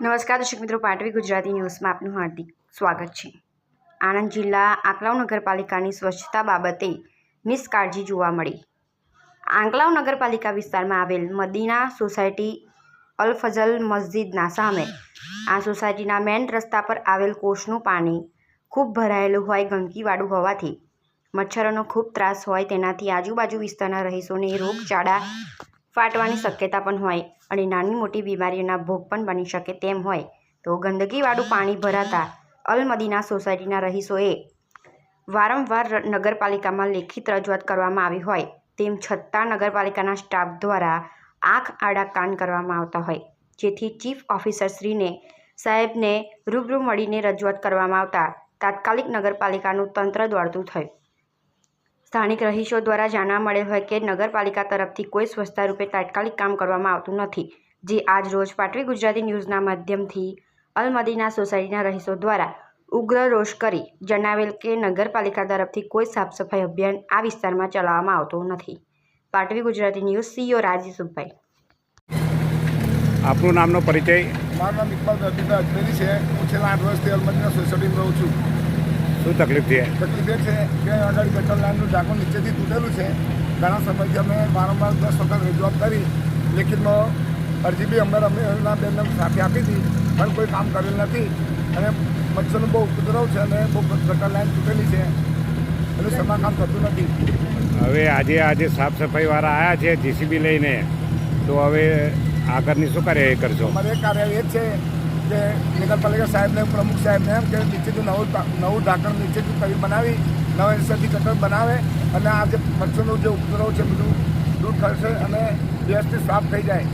નમસ્કાર, દર્શક મિત્રો, પાટવી ગુજરાતી ન્યૂઝમાં આપનું હાર્દિક સ્વાગત છે. આણંદ જિલ્લા આંકલાવ નગરપાલિકાની સ્વચ્છતા બાબતે નિષ્કાળજી જોવા મળી. આંકલાવ નગરપાલિકા વિસ્તારમાં આવેલ મદીના સોસાયટી અલ ફઝલ મસ્જિદના સામે આ સોસાયટીના મેન રસ્તા પર આવેલ કોષનું પાણી ખૂબ ભરાયેલું હોય, ગંદકીવાળું હોવાથી મચ્છરોનો ખૂબ ત્રાસ હોય, તેનાથી આજુબાજુ વિસ્તારના રહીશોને રોગચાળા ફાટવાની શક્યતા પણ હોય અને નાની મોટી બીમારીઓના ભોગ પણ બની શકે તેમ હોય, તો ગંદકીવાળું પાણી ભરાતા અલમદીના સોસાયટીના રહીશોએ વારંવાર નગરપાલિકામાં લેખિત રજૂઆત કરવામાં આવી હોય, તેમ છતાં નગરપાલિકાના સ્ટાફ દ્વારા આંખ આડા કાન કરવામાં આવતા હોય, જેથી ચીફ ઓફિસરશ્રીને સાહેબને રૂબરૂ મળીને રજૂઆત કરવામાં આવતા તાત્કાલિક નગરપાલિકાનું તંત્ર દોડતું થયું. સ્થાનિક રહીશો દ્વારા જાણવા મળેલ હોય કે નગરપાલિકા તરફથી કોઈ સ્વચ્છતા રૂપે તાત્કાલિક કામ કરવામાં આવતું નથી. જે આજ રોજ પાટવી ગુજરાતી ન્યૂઝના માધ્યમથી અલમદીના સોસાયટીના રહીશો દ્વારા ઉગ્ર રોષ કરી જણાવેલ કે નગરપાલિકા તરફથી કોઈ સાફ સફાઈ અભિયાન આ વિસ્તારમાં ચલાવવામાં આવતું નથી. પાટવી ગુજરાતી ન્યૂઝ સીઓ રાજીસુભાઈ આપનું નામનો પરિચય? મારું નામ ઇકબાલ અજમેરી છે. હું છેલ્લા આઠ વર્ષથી અલમદીના સોસાયટીમાં રહું છું. શું તકલીફ છે? તકલીફ એ છે કે આગળ ગટર લાઇનનું ઢાંકણ નીચેથી તૂટેલું છે. ઘણા સમયથી અમે વારંવાર દસ વખત રજૂઆત કરી. લેખિતમાં અરજી બી અમે રમેશના બેનને સાથે આપી હતી પણ કોઈ કામ કરેલ નથી. અને મચ્છરનો બહુ ઉપદ્રવ છે અને બહુ ગટર લાઇન તૂટેલી છે. એનું સમારકામ થતું નથી. હવે આજે આજે સાફ સફાઈવાળા આવ્યા છે જીસીબી લઈને. તો હવે આગળની શું કાર્ય કરશો? અમારે કાર્યવાહી કાર્ય એ જ છે કે નગરપાલિકા સાહેબને પ્રમુખ સાહેબને એમ કે નીચેથી નવું નવું ઢાંકણ નીચેથી કરી બનાવી, નવા હિસ્સાથી કટર બનાવે અને આ જે મચ્છરનું જે ઉપદ્રવ છે, બધું દૂર થશે અને વ્યવસ્થિત સાફ થઈ જાય.